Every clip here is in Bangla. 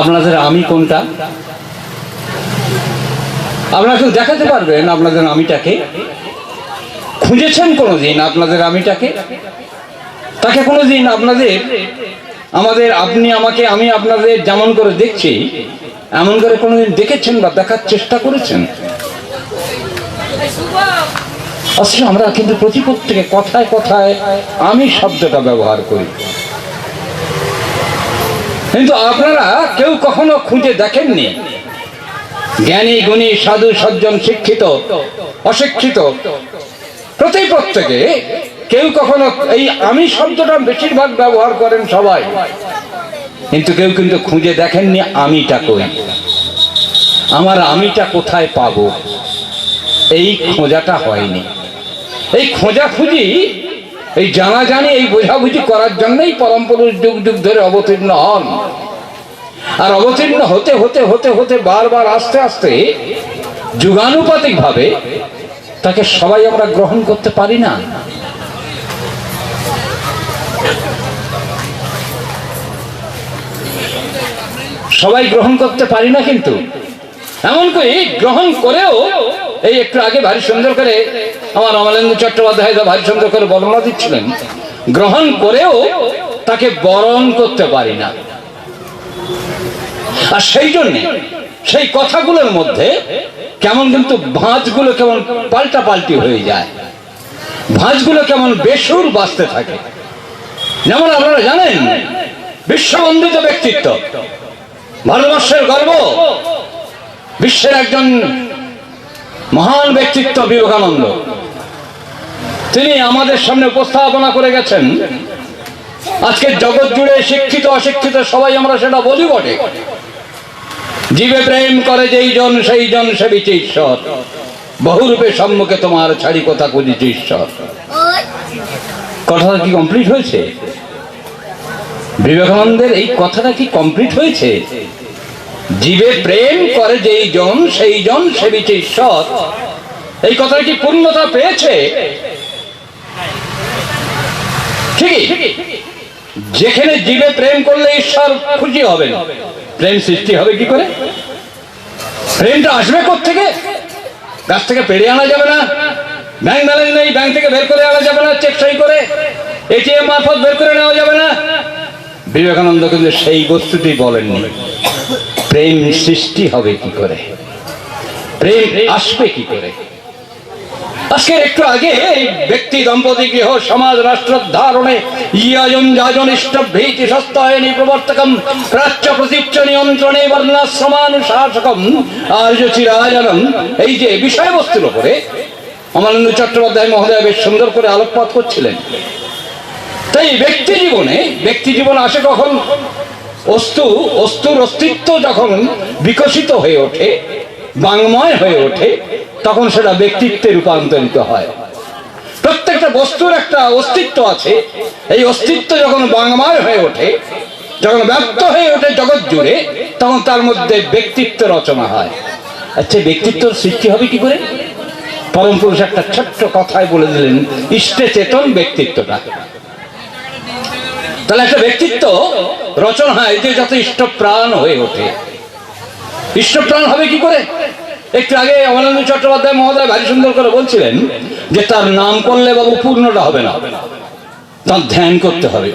আপনাদের আমি কোনটা? আপনারা কেউ দেখাতে পারবেন আপনাদের আমিটাকে? খুঁজেছেন কোনোদিন আপনাদের আমিটাকে? তাকে কোনোদিন আপনাদের, আমাদের আপনি আমাকে, আমি আপনাদের যেমন করে দেখছি, এমন করে কোনোদিন দেখেছেন বা দেখার চেষ্টা করেছেন? আসলে আমরা কিন্তু প্রতি প্রত্যেকে কথায় কথায় আমি শব্দটা ব্যবহার করি। কিন্তু আপনারা কেউ কখনো খুঁজে দেখেননি। জ্ঞানী, গুণী, সাধু, সজ্জন, শিক্ষিত, অশিক্ষিত, প্রতি প্রত্যেকে কেউ কখনো এই আমি শব্দটা বেশিরভাগ ব্যবহার করেন সবাই। কিন্তু কেউ কিন্তু খুঁজে দেখেননি আমিটা কই। আমার আমিটা কোথায় পাবো? এই খোঁজাটা হয়নি। এই খোঁজাখুঁজি এই জানাজানি, এই বোঝাবুঝি করার জন্যই পরম পুরুষ যুগ যুগ ধরে অবতীর্ণ হন। আর অবতীর্ণ হতে হতে হতে হতে বারবার আস্তে আস্তে যুগানুপাতিক ভাবে তাকে সবাই আমরা গ্রহণ করতে পারি না। সবাই গ্রহণ করতে পারি না কিন্তু। এমনকি গ্রহণ করেও এই একটু আগে ভারী সুন্দর করে আমার অমলেন্দু চট্টোপাধ্যায় ভারী সুন্দর করে বর্ণনা দিচ্ছিলেন। গ্রহণ করেও তাকে বরণ করতে পারি না। আর সেই জন্য সেই কথাগুলোর মধ্যে কেমন কিন্তু ভাঁজগুলো কেমন পাল্টা পাল্টি হয়ে যায়। ভাঁজগুলো কেমন বেসুর বাঁচতে থাকে। যেমন আপনারা জানেন বিশ্ববন্দিত ব্যক্তিত্ব, ভারতবর্ষের গর্ব, বিশ্বের একজন মহান ব্যক্তিত্ব বিবেকানন্দ। তিনি আমাদের সামনে উপস্থাপনা করে গেছেন। আজকে জগৎ জুড়ে শিক্ষিত, অশিক্ষিত সবাই আমরা সেটা বলি বটে। জীবে প্রেম করে যেই জন, সেই জন সেবিছে ঈশ্বর। বহুরূপে সম্মুখে তোমার ছাড়ি কথা খুঁজিছে ঈশ্বর। কথাটা কি কমপ্লিট হয়েছে? বিবেকানন্দের এই কথাটা কি কমপ্লিট হয়েছে? জীবে প্রেম করে যেই জন, সেই জন সেবিছে ঈশ্বর এই কথাটা কি পূর্ণতা পেয়েছে? ঠিকই। যেখানে জীবে প্রেম করলে ঈশ্বর খুশি হবেন। প্রেম সৃষ্টি হবে কি করে? প্রেমটা আসবে থেকে গাছ থেকে পেরে আনা যাবে না। ব্যাংক ব্যালেন্স নেই, ব্যাংক থেকে বের করে আনা যাবে না, চেক সই করে। এটিএম মারফত বের করে নেওয়া যাবে না। বিবেকানন্দ কিন্তু সেই বস্তুটি বলেননি। প্রেম সৃষ্টি হবে কি করে? প্রেম আসবে কি করে? আজকে একটু আগে ব্যক্তি দম্পতি গৃহ সমাজ রাষ্ট্র ধারণে ইয়াজন যাজন ইষ্ট ভীতি সস্তায়নী প্রবর্তকম প্রাচ্য প্রতীচ্য নিয়ন্ত্রণে বর্ণাশ্রমানুশাসকম আর্য চিরাজনম এই যে বিষয়বস্তুর উপরে অমলেন্দু চট্টোপাধ্যায় মহোদয় বেশ সুন্দর করে আলোকপাত করছিলেন। তাই ব্যক্তি জীবনে, ব্যক্তি জীবন আসে কখন? অস্তু, অস্তুর অস্তিত্ব যখন বিকশিত হয়ে ওঠে, বাংময় হয়ে ওঠে, তখন সেটা ব্যক্তিত্বে রূপান্তরিত হয়। প্রত্যেকটা বস্তুর একটা অস্তিত্ব আছে। এই অস্তিত্ব যখন বাংময় হয়ে ওঠে, যখন ব্যক্ত হয়ে ওঠে জগৎ জুড়ে, তখন তার মধ্যে ব্যক্তিত্ব রচনা হয়। আচ্ছা ব্যক্তিত্ব সৃষ্টি হবে কি করে? পরম পুরুষ একটা ছোট্ট কথায় বলে দিলেন, ইষ্টে চেতন ব্যক্তিত্বটা। তাহলে একটা ব্যক্তিত্ব রচনা হয় যে যত ইষ্ট প্রাণ হয়ে ওঠে। ইষ্ট প্রাণ হবে কি করে? একটু আগে অমলেন্দু চট্টোপাধ্যায় মহোদয় ভারী সুন্দর করে বলছিলেন যে তার নাম করলে বাবু পূর্ণটা হবে না। তার ধ্যান করতে হবে।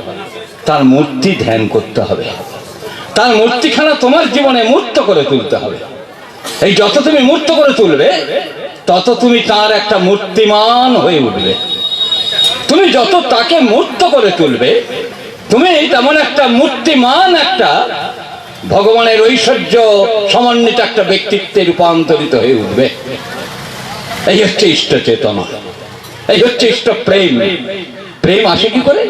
তার মূর্তি ধ্যান করতে হবে। তার মূর্তিখানা তোমার জীবনে মূর্ত করে তুলতে হবে। এই যত তুমি মূর্ত করে তুলবে, তত তুমি তার একটা মূর্তিমান হয়ে উঠবে। তুমি যত তাকে মূর্ত করে তুলবে তুমি তেমন একটা মূর্তিমান একটা ভগবানের ঐশ্বর্য সমন্বিত একটা ব্যক্তিত্বে রূপান্তরিত হয়ে উঠবে। এই হচ্ছে ইষ্ট চেতনা। এই হচ্ছে ইষ্ট প্রেম। প্রেম আসে কি করে?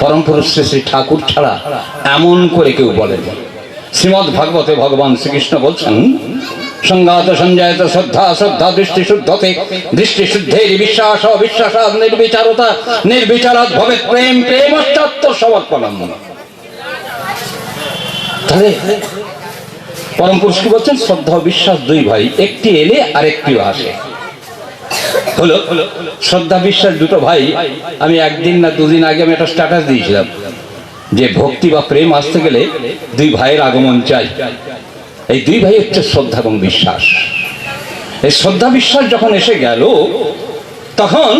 পরম পুরুষ শ্রী শ্রী ঠাকুর ছাড়া এমন করে কেউ বলেন। শ্রীমদ ভাগবতে ভগবান শ্রীকৃষ্ণ বলছেন সংঘাত, সঞ্জায়ত শ্রদ্ধা শ্রদ্ধা, দৃষ্টি শুদ্ধতে, দৃষ্টি শুদ্ধের বিশ্বাস, অবিশ্বাস, নির্বিচারতা, নির্বিচারাত ভবে প্রেম প্রেম সমর্পণম। তাহলে, পরম পুরুষ কি বলছেন? শ্রদ্ধা, বিশ্বাস দুই ভাই, একটি এলে আর একটি আসে। হলো, শ্রদ্ধা, বিশ্বাস দুটো ভাই, আমি একদিন না দুদিন আগে আমি একটা স্ট্যাটাস দিয়েছিলাম যে ভক্তি বা প্রেম আসতে গেলে দুই ভাইয়ের আগমন চাই। এই দুই ভাই হচ্ছে শ্রদ্ধা এবং বিশ্বাস। এই শ্রদ্ধা, বিশ্বাস যখন এসে গেল, তখন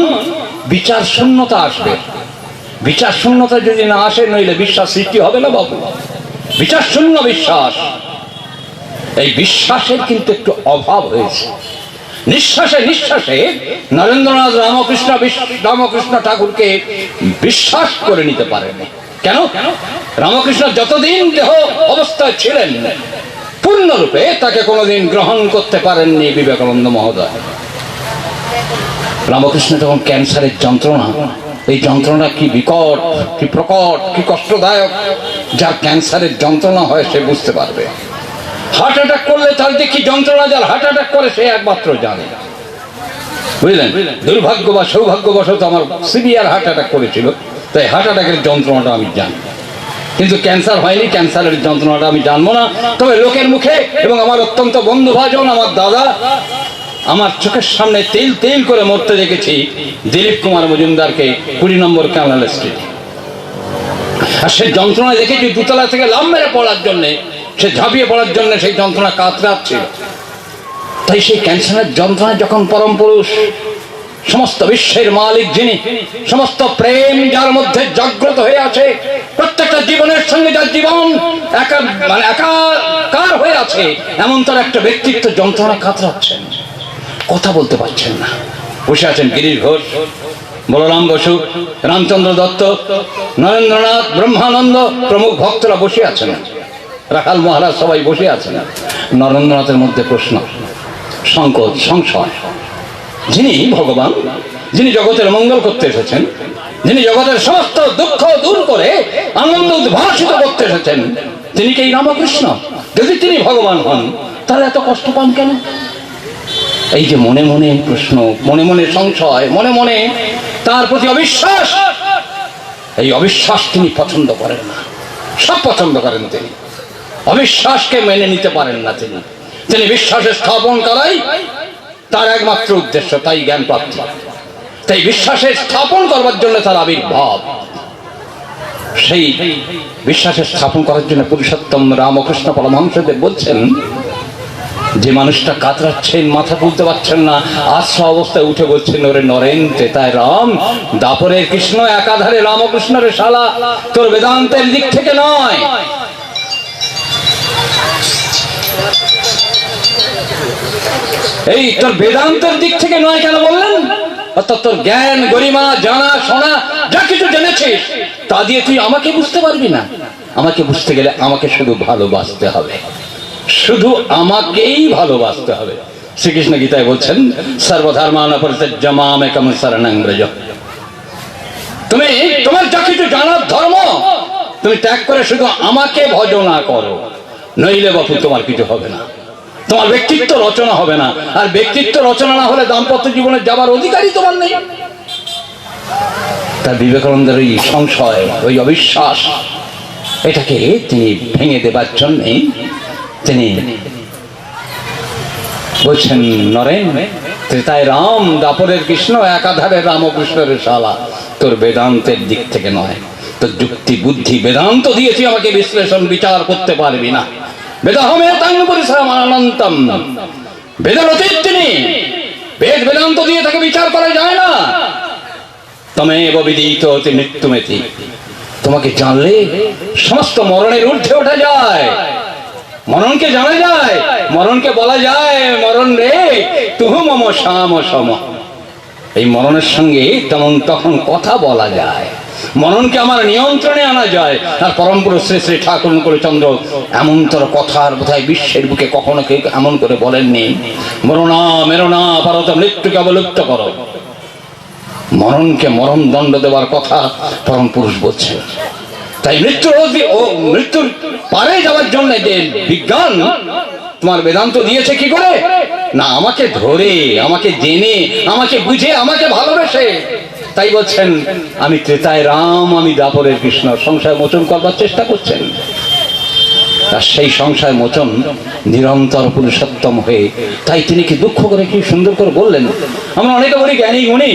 বিচার শূন্যতা আসবে। বিচার শূন্যতা যদি না আসে, নইলে বিশ্বাস সৃষ্টি হবে না বাবু। বিচার শূন্য বিশ্বাস। এই বিশ্বাসের কিন্তু একটু অভাব হয়েছে। নিঃশ্বাসে নিঃশ্বাসে নরেন্দ্রনাথ রামকৃষ্ণ রামকৃষ্ণ ঠাকুরকে বিশ্বাস করে নিতে পারেনি কেন? রামকৃষ্ণ যতদিন দেহ অবস্থায় ছিলেন পূর্ণরূপে তাকে কোনোদিন গ্রহণ করতে পারেননি বিবেকানন্দ মহোদয়। রামকৃষ্ণ তখন ক্যান্সারের যন্ত্রণা, এই যন্ত্রণা কি বিকট, কি প্রকট, কি কষ্টদায়ক, যার ক্যান্সারের যন্ত্রণা হয় সে বুঝতে পারবে। হার্ট অ্যাটাক করলে তার কি যন্ত্রণা, যার হার্ট অ্যাটাক করে সে একমাত্র জানে। বুঝলেন? দুর্ভাগ্য বা সৌভাগ্যবশত আমার সিভিয়ার হার্ট অ্যাটাক করেছিল, তাই হার্ট অ্যাটাকের যন্ত্রণাটা আমি জানি। কিন্তু ক্যান্সার হয়নি, ক্যান্সারের যন্ত্রণাটা আমি জানব না। তবে লোকের মুখে এবং আমার অত্যন্ত বন্ধুভাজন আমার দাদা, আমার চোখের সামনে তেল তেল করে মরতে দেখেছি দিলীপ কুমার মজুমদারকে কুড়ি নম্বর ক্যানাল স্ট্রিট। আর সে যন্ত্রণা দেখেছি দুতলা থেকে লাভ মেরে পড়ার জন্যে, সে ঝাঁপিয়ে পড়ার জন্য সেই যন্ত্রণা কাতরাচ্ছিল। তাই সেই ক্যান্সারের যন্ত্রণা যখন পরম পুরুষ, সমস্ত বিশ্বের মালিক যিনি, সমস্ত প্রেম যার মধ্যে জাগ্রত হয়ে আছে প্রত্যেকটা জীবনের সঙ্গে যার জীবন একা মানে একাকার হয়ে আছে, এমন তার একটা ব্যক্তিত্ব যন্ত্রণা কাতরাচ্ছেন। কথা বলতে পারছেন না। বসে আছেন গিরিশ ঘোষ, বলরাম বসু, রামচন্দ্র দত্ত, নরেন্দ্রনাথ, ব্রহ্মানন্দ প্রমুখ ভক্তরা বসে আছেন। রাখাল মহারাজ সবাই বসে আছেন। নরেন্দ্রনাথের মধ্যে প্রশ্ন সংকট সংশয়। যিনি ভগবান, যিনি জগতের মঙ্গল করতে এসেছেন যিনি জগতের সমস্ত দুঃখ দূর করে আনন্দ উদ্ভাসিত করতে এসেছেন, তিনি কি রামকৃষ্ণ? যদি তিনি ভগবান হন, তাহলে এত কষ্ট পান কেন? এই যে মনে মনে প্রশ্ন, মনে মনে সংশয়, মনে মনে তার প্রতি অবিশ্বাস, এই অবিশ্বাস তিনি পছন্দ করেন না। সব পছন্দ করেন তিনি। অবিশ্বাসকে মেনে নিতে পারেন না তিনি। তিনি বিশ্বাসে স্থাপন করাই তার একমাত্র উদ্দেশ্য, তাই জ্ঞান প্রাপ্তি। তাই বিশ্বাসে স্থাপন করবার জন্য তার আবির্ভাব। সেই বিশ্বাসে স্থাপন করার জন্য পুরুষোত্তম রামকৃষ্ণ পরমহংসদেব বলছেন, যে মানুষটা কাতরাচ্ছেন, মাথা তুলতে পারছেন না আশ্র অবস্থায় উঠে বলছেন, ওরে নরেন তেতায় রাম দাপরে কৃষ্ণ একাধারে রামকৃষ্ণ রে শালা, তোর বেদান্তের দিক থেকে নয়। এই তোর বেদান্তের দিক থেকে নয় কেন বললেন? অর্থাৎ জ্ঞান, গরিমা, জানা, শোনা, যা কিছু জেনেছিস, তা দিয়ে তুই আমাকে বুঝতে পারবি না। আমাকে বুঝতে গেলে আমাকে শুধু ভালোবাসতে হবে। শুধু আমাকেই ভালোবাসতে হবে। শ্রীকৃষ্ণ গীতায় বলছেন সর্বধর্মান তুমি, তোমার যা কিছু জানার ধর্ম, তুমি ত্যাগ করে শুধু আমাকে ভজনা করো। নইলে বাপু তোমার কিছু হবে না। তোমার ব্যক্তিত্ব রচনা হবে না। আর ব্যক্তিত্ব রচনা না হলে দাম্পত্য জীবনে যাবার অধিকারই তোমার নেই। তার বিবেকানন্দের ওই সংশয়, ওই অবিশ্বাস, এটাকে তিনি ভেঙে দেবার জন্যে তিনি বলছেন, নরেন, ত্রেতায় রাম, দাপরের কৃষ্ণ, একাধারে রামকৃষ্ণের শালা। তোর বেদান্তের দিক থেকে নয়। তোর যুক্তি, বুদ্ধি, বেদান্ত দিয়েছি আমাকে বিশ্লেষণ, বিচার করতে পারবি না। অতীত তিনি বেদ বেদান্ত দিয়ে তাকে বিচার করা যায় না। অতি তোমাকে জানলে সমস্ত মরণের ঊর্ধ্বে ওঠা যায়। মরণকে জানা যায়। মরণকে বলা যায়, মরণ রে, তুহু মম শাম সম এই মরণের সঙ্গে তেমন তখন কথা বলা যায়। মরণকে আমার নিয়ন্ত্রণে আনা যায়। আর পরম পুরুষ শ্রী শ্রী ঠাকুর করে চন্দ্র এমন তোর কথার বোধহয় বিশ্বের বুকে কখনো কেউ এমন করে বলেননি। মরণা মেরোনা ভারত, মৃত্যুকে অবলুপ্ত করো। মরণকে মরণ দণ্ড দেওয়ার কথা পরম পুরুষ বলছেন তাই মৃত্যুর ও মৃত্যুর পারে যাওয়ার জন্য যে বিজ্ঞান তোমার বেদান্ত দিয়েছে কি করে? না, আমাকে ধরে, আমাকে জেনে, আমাকে বুঝে, আমাকে ভালোবেসে তাই বলছেন, আমি ত্রেতায় রাম, আমি দাপরের কৃষ্ণ। সংসার মোচন করবার চেষ্টা করছেন। আর সেই সংসার মোচন নিরন্তর পুরুষোত্তম হয়ে, তাই তিনি কি দুঃখ করে কি সুন্দর করে বললেন? আমরা অনেকে বলি, জ্ঞানী গুণী।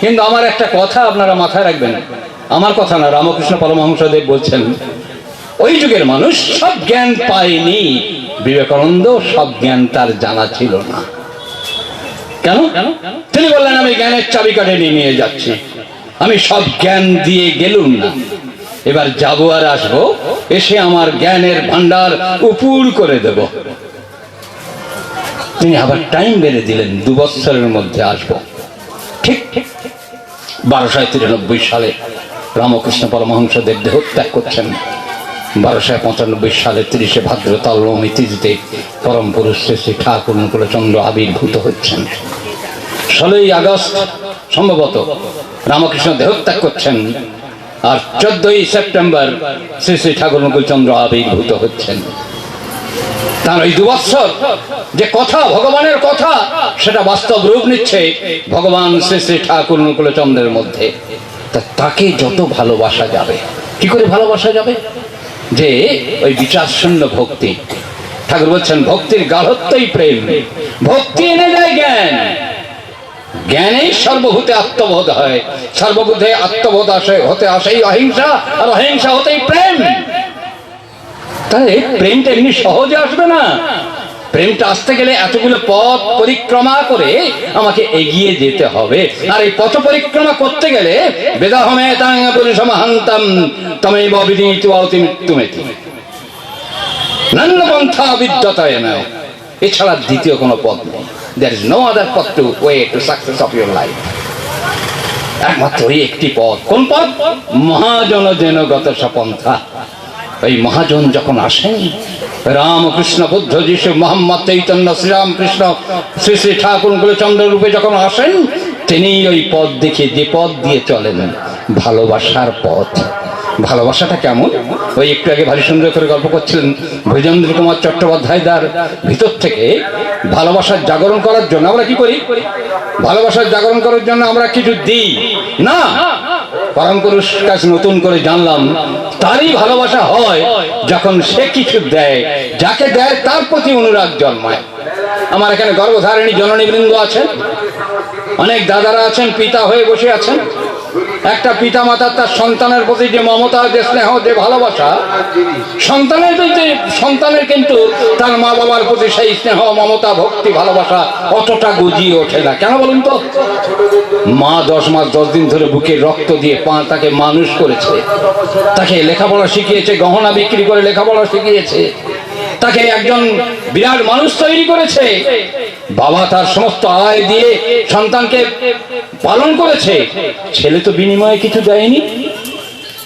কিন্তু আমার একটা কথা আপনারা মাথায় রাখবেন। আমার কথা না, রামকৃষ্ণ পরমহংসদেব বলছেন, ওই যুগের মানুষ সব জ্ঞান পায়নি। বিবেকানন্দ, সব জ্ঞান তার জানা ছিল না। কেন? তিনি বললেন, আমি জ্ঞানের চাবি কাঠে নিয়ে যাচ্ছি। আমি সব জ্ঞান দিয়ে গেলুম না। এবার যাব আর আসব, এসে আমার জ্ঞানের ভান্ডার উপুর করে দেব। তিনি আবার টাইম বেড়ে দিলেন, দু বছরের মধ্যে আসব। ঠিক ঠিক। বারোশো তিরানব্বই সালে রামকৃষ্ণ পরমহংসদেব দেহত্যাগ করছেন। বারোশো পঁচানব্বই সালে তিরিশে ভাদ্র তালমি পরম পুরুষ শ্রী ঠাকুর চন্দ্র আবির্ভূত হচ্ছেন। ষোলোই আগস্ট সম্ভবত রামকৃষ্ণ দেহত্যাগ করছেন আর চোদ্দই সেপ্টেম্বর শ্রী শ্রী ঠাকুর চন্দ্র আবির্ভূত হচ্ছেন। তার ওই দুবৎসর যে কথা, ভগবানের কথা, সেটা বাস্তব রূপ নিচ্ছে ভগবান শ্রী শ্রী ঠাকুর চন্দ্রের মধ্যে। তা তাকে যত ভালোবাসা যাবে, কি করে ভালোবাসা যাবে? যে ওই বিচার শূন্য ভক্তি। ঠাকুর বলছেন, ভক্তির গাঢ়ত্বই প্রেম। ভক্তি এনে দেয় জ্ঞান। জ্ঞানেই সর্বভূতে আত্মবোধ হয়। সর্বভূতে আত্মবোধ আসে, হতে আসেই অহিংসা, আর অহিংসা হতেই প্রেম। তাহলে প্রেমটা এমনি সহজে আসবে না? প্রেমটা আসতে গেলে এতগুলো পথ পরিক্রমা করে আমাকে এগিয়ে যেতে হবে। আর এই পথ পরিক্রমা করতে গেলে বেদাহমে তাং পুরুষমহান্তম তমে বিনীত মৃত্যুমেতি। নান্য পন্থা নয় এছাড়া দ্বিতীয় কোনো পথ নেই। নো পথ টু ওয়ে সাকসেস লাইফ একমাত্র একটি পথ। কোন পথ? মহাজন যেন গত সপন্থা। ওই মহাজন যখন আসেন, রামকৃষ্ণ বুদ্ধ যিশু মোহাম্মদ চৈতন্য শ্রীরামকৃষ্ণ শ্রী শ্রী ঠাকুর চন্দ্র রূপে যখন আসেন, তিনি ওই পথ দেখে যে পথ দিয়ে চলেন, ভালোবাসার পথ। ভালোবাসাটা কেমন? ওই একটু আগে ভারী সুন্দর করে গল্প করছিলেন ভৈজেন্দ্র কুমার চট্টোপাধ্যায় তার ভিতর থেকে ভালোবাসার জাগরণ করার জন্য আমরা কি করি? ভালোবাসার জাগরণ করার জন্য আমরা কিছু দিই। না, পরম পুরুষ কাছে নতুন করে জানলাম তারই ভালোবাসা হয় যখন সে কিছু দেয়, যাকে দেয় তার প্রতি অনুরাগ জন্মায়। আমার এখানে গর্ভধারিণী জননীবৃন্দ আছেন, অনেক দাদারা আছেন, পিতা হয়ে বসে আছেন। একটা পিতা মাতার তার সন্তানের প্রতি যে মমতা যে স্নেহ, যে ভালোবাসা, সন্তানের যে, সন্তানের কিন্তু তার মা বাবার প্রতি সেই স্নেহ, মমতা, ভক্তি, ভালোবাসা অতটা গুজিয়ে ওঠে না। কেন বলুন তো? মা দশ মাস, দশ দিন ধরে বুকে রক্ত দিয়ে পা তাকে মানুষ করেছে। তাকে লেখাপড়া শিখিয়েছে, গহনা বিক্রি করে লেখাপড়া শিখিয়েছে। তাকে একজন বিরাট মানুষ তৈরি করেছে। বাবা তার সমস্ত আয় দিয়ে সন্তানকে পালন করেছে। ছেলে তো বিনিময়ে কিছু দেয়নি।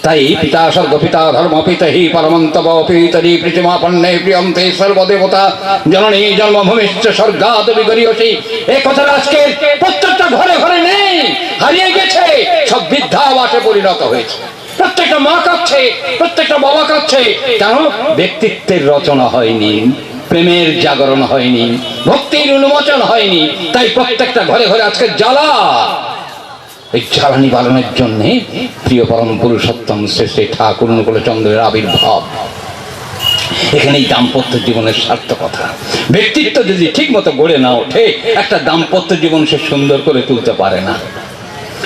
তাই পিতা স্বর্গ পিতা ধর্ম পিতা হি পরমন্ত পিতরি পৃথিমা পণ্যে প্রিয়ন্তে সর্বদেবতা জননী জন্মভূমিশ্চ স্বর্গাদ বিগরিয়সী। এই কথাটা আজকে প্রত্যেকটা ঘরে ঘরে নেই। হারিয়ে গেছে। সব বৃদ্ধাবাসে পরিণত হয়েছে। প্রত্যেকটা মা কাচ্ছে প্রত্যেকটা বাবা কাচ্ছে কেন? ব্যক্তিত্বের রচনা হয়নি। প্রেমের জাগরণ হয়নি, ভক্তির উন্মোচন হয়নি, তাই প্রত্যেকটা ঘরে ঘরে আজকে জ্বালা। এই জ্বালানি পালনের জন্য প্রিয় পরম পুরুষোত্তম শ্রী শ্রী ঠাকুর অনুকূল চন্দ্রের আবির্ভাব। এখানেই দাম্পত্য জীবনের সার্থকতা। ব্যক্তিত্ব যদি ঠিক মতো গড়ে না ওঠে, একটা দাম্পত্য জীবন সে সুন্দর করে তুলতে পারে না।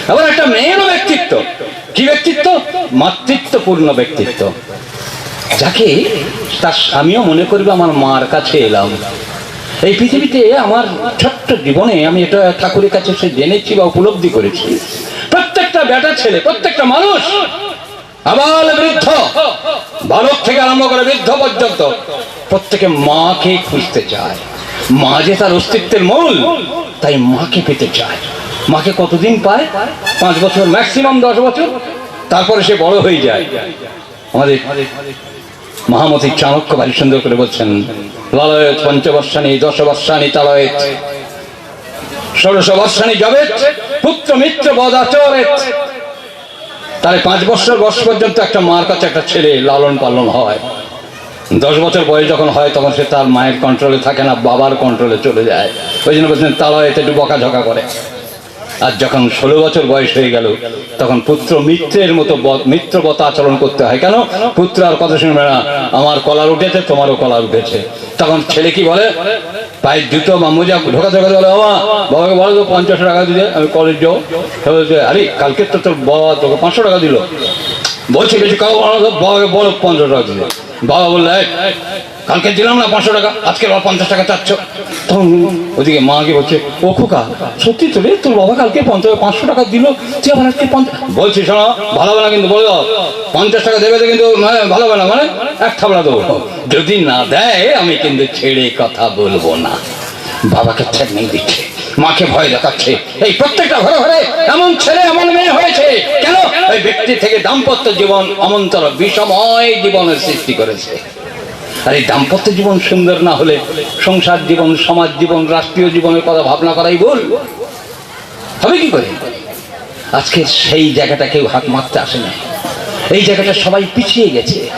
আবার একটা মেয়েরও ব্যক্তিত্ব। কি ব্যক্তিত্ব? মাতৃত্বপূর্ণ ব্যক্তিত্ব। যাকে তার স্বামীও মনে করবে আমার মার কাছে এলাম। এই পৃথিবীতে আমার ছোট্ট জীবনে আমি এটা ঠাকুরের কাছে সে জেনেছি বা উপলব্ধি করেছি। প্রত্যেকটা বেটা ছেলে, প্রত্যেকটা মানুষ আবার বৃদ্ধ, বালক থেকে আরম্ভ করে বৃদ্ধ পর্যন্ত প্রত্যেকে মাকে খুঁজতে চায়। মা যে তার অস্তিত্বের মূল, তাই মাকে পেতে চায়। মাকে কতদিন পায়? পাঁচ বছর ম্যাক্সিমাম দশ বছর। তারপরে সে বড় হয়ে যায়। আমাদের মহামতি চাণক্য ভারী সুন্দর করে বলছেন, ললয়ত পঞ্চবর্ষানি দশবর্ষানি তালয়ত ষোড়শ বর্ষানি যাবে পুত্র মিত্র বদাচরেত তাহলে পাঁচ বছর বয়স পর্যন্ত একটা মার কাছে একটা ছেলে লালন পালন হয়। দশ বছর বয়স যখন হয়, তখন সে তার মায়ের কন্ট্রোলে থাকে না, বাবার কন্ট্রোলে চলে যায়। ওই জন্য বলছেন, তালয়তে একটু বকাঝকা করে। আর যখন ষোলো বছর বয়স হয়ে গেল তখন পুত্র মিত্রের মতো মিত্রবত আচরণ করতে হয়। কেন? পুত্র আর কথা শুনবে না। আমার কলার উঠেছে তোমারও কলার উঠেছে। তখন ছেলে কি বলে? পায়ের জুতো বা মোজা ঢোকা ঢোকাতে বলে বাবা বাবাকে বলো তো পঞ্চাশ টাকা দিলে আমি কলেজ যাও বলছে আরে কালকে তো তোর বাবা তোকে পাঁচশো টাকা দিল। বলছি বেশি কাউ বাবাকে বলো পঞ্চাশ টাকা দিলে বাবা বললে "এই, কালকে দিলাম না পাঁচশো টাকা, আজকে আবার পঞ্চাশ টাকা চাচ্ছ। তখন ওদিকে মাকে বলছে, ও খোকা, সত্যি তো রে, তোর বাবা কালকে পঞ্চাশ, পাঁচশো টাকা দিল, তুই আবার আজকে বলছি, শোনো ভালো হবে না কিন্তু, বলো, পঞ্চাশ টাকা দেবে তো কিন্তু মানে ভালো হবে না মানে এক থাবড়া দেবো। যদি না দেয়, আমি কিন্তু ছেড়ে কথা বলব না। বাবাকে ট্রেনিং দিচ্ছে, মাকে ভয় দেখাচ্ছে। এই প্রত্যেকটা ঘরে ঘরে এমন ছেলে, এমন মেয়ে হয়েছে। কেন? ওই ব্যক্তি থেকে দাম্পত্য জীবন, অমন্তর বিষময় জীবনের সৃষ্টি করেছে। আর এই দাম্পত্য জীবন সুন্দর না হলে সংসার জীবন, সমাজ জীবন, রাষ্ট্রীয় জীবনের কথা ভাবনা করাই ভুল। হবে কি করে? আজকে সেই জায়গাটা কেউ হাত মারতে আসে না। এই জায়গাটা সবাই পিছিয়ে গেছে।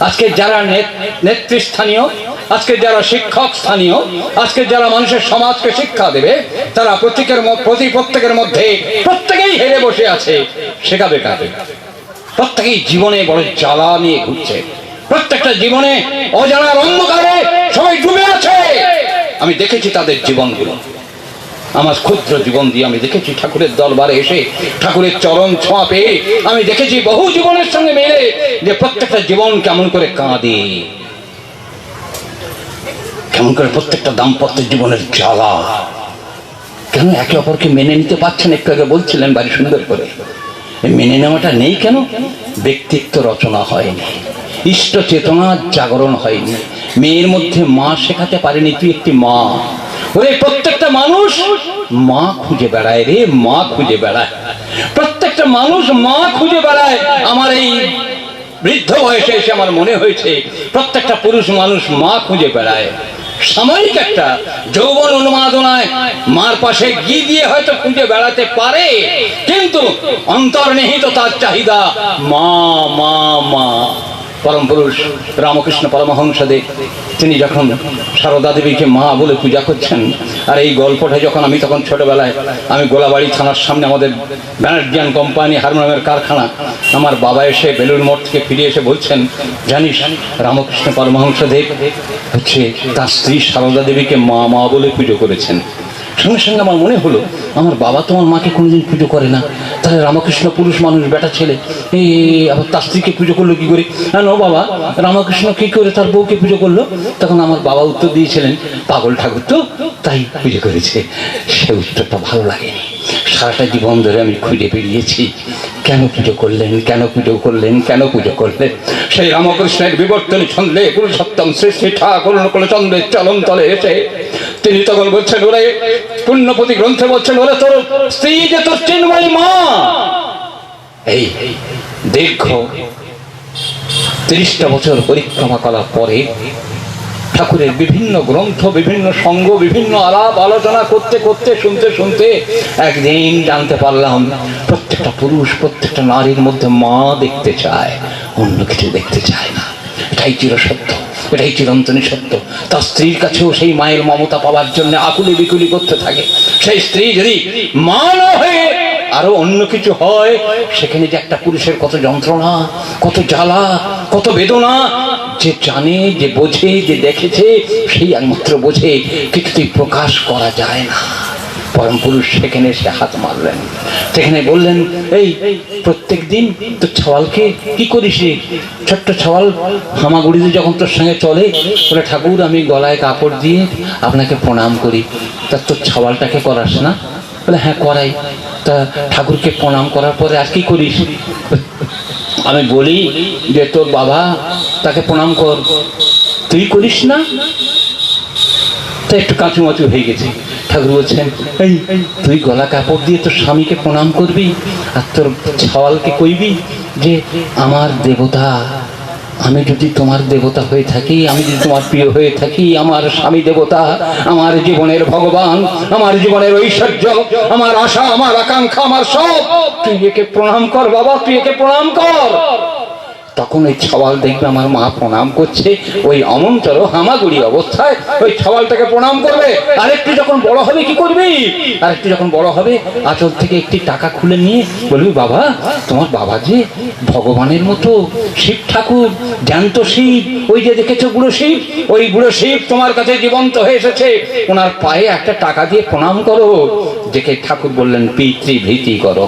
আজকে যারা নেত- নেতৃস্থানীয়, আজকে যারা শিক্ষক স্থানীয়, আজকে যারা মানুষের সমাজকে শিক্ষা দেবে, তারা প্রত্যেকের প্রতি প্রত্যেকের মধ্যে প্রত্যেকেই হেরে বসে আছে। শেখাবে কাকে? প্রত্যেকেই জীবনে বড় জ্বালা নিয়ে ঘুরছে। প্রত্যেকটা জীবনে অজানার অন্ধকারে সবাই ডুবে আছে। আমি দেখেছি তাদের জীবনগুলো। আমার ক্ষুদ্র জীবন দিয়ে আমি দেখেছি ঠাকুরের দরবারে এসে ঠাকুরের চরণ ছোঁয়া পেয়ে আমি দেখেছি বহু জীবনের সঙ্গে মেলে যে প্রত্যেকটা জীবন কেমন করে কাঁদে। কেমন করে প্রত্যেকটা দাম্পত্য জীবনের জ্বালা। কেন একে অপরকে মেনে নিতে পারছেন একটু আগে বলছিলেন বাড়ি সুন্দর করে মেনে নেওয়াটা নেই কেন? ব্যক্তিত্ব রচনা হয়নি। ইষ্ট চেতনার জাগরণ হয়নি। মেয়ের মধ্যে মা শেখাতে পারেনি, তুই একটি মা। ওরে প্রত্যেকটা মানুষ মা খুঁজে বেড়ায় রে, মা খুঁজে বেড়ায়। প্রত্যেকটা মানুষ মা খুঁজে বেড়ায়। আমার এই বৃদ্ধ বয়সে এসে আমার মনে হয়েছে, প্রত্যেকটা পুরুষ মানুষ মা খুঁজে বেড়ায়। সাময়িক একটা যৌবন উন্মাদনায় মার পাশে গিয়ে দিয়ে হয়তো খুঁজে বেড়াতে পারে, কিন্তু অন্তর্নিহিত তার চাহিদা মা মা মা। পরম পুরুষ রামকৃষ্ণ পরমহংসদেব তিনি যখন সারদা দেবীকে মা বলে পূজা করছেন, আর এই গল্পটা যখন আমি তখন ছোটবেলায় আমি গোলাবাড়ি থানার সামনে আমাদের ব্যানার্জিয়ান কোম্পানি হারমোনিয়ামের কারখানা, আমার বাবা এসে বেলুর মঠ থেকে ফিরে এসে বলছেন, জানিস, রামকৃষ্ণ পরমহংসদেব হচ্ছে তার স্ত্রী সারদা দেবীকে মা মা বলে পুজো করেছেন। সঙ্গে সঙ্গে, আমার মনে হলো, আমার বাবা তো আমার মাকে কোনোদিন পুজো করে না। তাহলে রামকৃষ্ণ পুরুষ মানুষ, বেটা ছেলে এই আবার তার স্ত্রীকে পুজো করল কি করে? হ্যাঁ বাবা, রামকৃষ্ণ কী করে তার বউকে পুজো করল? তখন আমার বাবা উত্তর দিয়েছিলেন, পাগল ঠাকুর তো, তাই পুজো করেছে। সে উত্তরটা ভালো লাগেনি। সারাটা জীবন ধরে আমি খুঁজে বেরিয়েছি, কেন পুজো করলেন, কেন পুজো করলেন, কেন পুজো করলেন? সেই রামকৃষ্ণের বিবর্তন ছন্দে পুরুষোত্তম শ্রী শ্রী ঠাকুর চন্দ্রের চলন তলে এসে তিনি তখন বলছেন, ওরে পুণ্যপতি গ্রন্থে বলছেন, ওরে তোর স্ত্রী যে তোর চিন্ময় মা। এই দীর্ঘ তিরিশটা বছর পরিক্রমা করার পরে ঠাকুরের বিভিন্ন গ্রন্থ, বিভিন্ন সঙ্গ, বিভিন্ন আলাপ আলোচনা করতে করতে, শুনতে শুনতে একদিন জানতে পারলাম, প্রত্যেকটা পুরুষ, প্রত্যেকটা নারীর মধ্যে মা দেখতে চায়, অন্য কিছু দেখতে চায় না। এটাই চির সত্য এটাই চিরন্তনী সত্য। তার স্ত্রীর কাছেও সেই মায়ের মমতা পাওয়ার জন্য আকুলি বিকুলি করতে থাকে। সেই স্ত্রী যদি মা হয়ে আরও অন্য কিছু হয়, সেখানে যে একটা পুরুষের কত যন্ত্রণা, কত জ্বালা, কত বেদনা, যে জানে, যে বোঝে, যে দেখেছে, সেই একমাত্র বোঝে কিছুতেই প্রকাশ করা যায় না। পরম পুরুষ সেখানে এসে হাত মারলেন। সেখানে বললেন, এই, প্রত্যেক দিন তোর ছাওয়ালকে কি করিস রে? ছোট্ট ছাওয়াল হামাগুড়িতে যখন তোর সঙ্গে চলে, বলে, ঠাকুর, আমি গলায় কাপড় দিয়ে আপনাকে প্রণাম করি। তা তোর ছাওয়ালটাকে করাস না? বলে হ্যাঁ করাই। তা ঠাকুরকে প্রণাম করার পরে আর কি করিস? আমি বলি যে, তোর বাবা তাকে প্রণাম কর। তুই করিস না? তা একটু কাঁচু মাচু হয়ে গেছে। ঠাকুর বলছেন, এই, তুই গলা কাপড় দিয়ে তোর স্বামীকে প্রণাম করবি আর তোর ছাওয়ালকে কইবি যে, আমার দেবতা, আমি যদি তোমার দেবতা হয়ে থাকি, আমি যদি তোমার প্রিয় হয়ে থাকি, আমার স্বামী দেবতা, আমার জীবনের ভগবান, আমার জীবনের ঐশ্বর্য, আমার আশা, আমার আকাঙ্ক্ষা, আমার সব, তুই একে প্রণাম কর বাবা, তুই একে প্রণাম কর। তখন ওই ছওয়াল দেখবে আমার মা প্রণাম করছে, ওই অমন্তর হামাগুড়ি অবস্থায় ওই ছওয়ালটাকে প্রণাম করবে। আরেকটু যখন বড় হবে, কি করবি? আরেকটু যখন বড় হবে, আচল থেকে একটি টাকা খুলে নিয়ে বলবি, বাবা, তোমার বাবা যে ভগবানের মতো শিব ঠাকুর, জ্যান্ত শিব, ওই যে দেখেছ বুড়ো শিব, ওই বুড়ো শিব তোমার কাছে জীবন্ত হয়ে এসেছে। ওনার পায়ে একটা টাকা দিয়ে প্রণাম করো। দেখে ঠাকুর বললেন, পিতৃভীতি করো।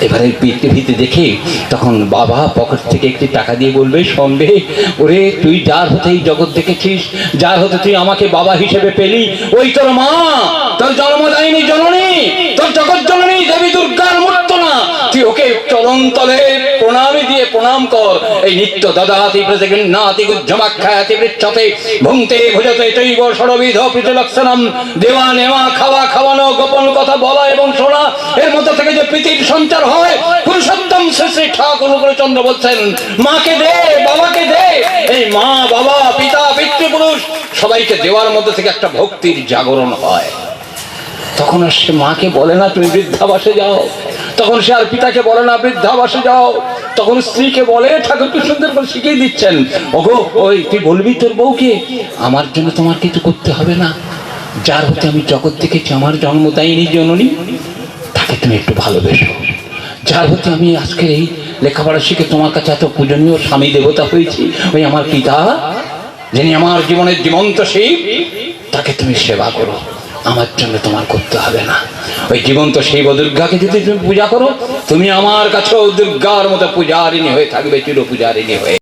এবারে পৃথিবীতে দেখে তখন বাবা পকেট থেকে একটি টাকা দিয়ে বলবে সন্দেহ ওরে, তুই যার হতে এই জগৎ দেখেছিস, যার হতে তুই আমাকে বাবা হিসেবে পেলি, ওই তোর মা, তোর জন্মদায়িনী জননী, তোর জগৎ জননী, দেবী দুর্গার মূর্ত তুই ওকে চরণ তলে প্রণামী দিয়ে প্রণাম কর। এই নিত্য দদাতি প্রতিগৃহ্ণাতি গুজ্জমাখ্যাতি পৃচ্ছতে ভুংতে ভুজতে চৈব ষড়বিধ প্রীতিলক্ষণম। দেওয়া নেওয়া, খাওয়া, খাওয়ানো, গোপন কথা বলা এবং শোনা, এর মধ্যে থেকে যে প্রীতির সঞ্চার হয়, পুরুষোত্তম শ্রী শ্রী ঠাকুর চন্দ্র বলছেন, মাকে দে, বাবাকে দে। এই মা, বাবা, পিতা, পিতৃপুরুষ, সবাইকে দেওয়ার মধ্যে থেকে একটা ভক্তির জাগরণ হয়। তখন আর সে মাকে বলে না, তুমি বৃদ্ধাবাসে যাও। তখন সে আর পিতাকে বলে না, বৃদ্ধাবাসে যাও। তখন স্ত্রীকে বলে ঠাকুর কি সুন্দর করে শিখিয়ে দিচ্ছেন। ওগো, ওই তুই বলবি তোর বউকে, আমার জন্য তোমার কিছু করতে হবে না। যার হতে আমি জগৎ দেখেছি, আমার জন্মদায়িনী জননী, তাকে তুমি একটু ভালোবেসো। যার হতে আমি আজকে এই লেখাপড়া শিখে তোমার কাছে এত পূজনীয় স্বামী দেবতা হয়েছি, ওই আমার পিতা, যিনি আমার জীবনের জীবন্ত শিব, তাকে তুমি সেবা করো। আমার জন্য তোমার করতে হবে না। ওই জীবন্ত সেই দুর্গাকে যদি তুমি পূজা করো, তুমি আমার কাছেও দুর্গার মতো পূজারিণী হয়ে থাকবে, চির পূজারিণী হয়ে।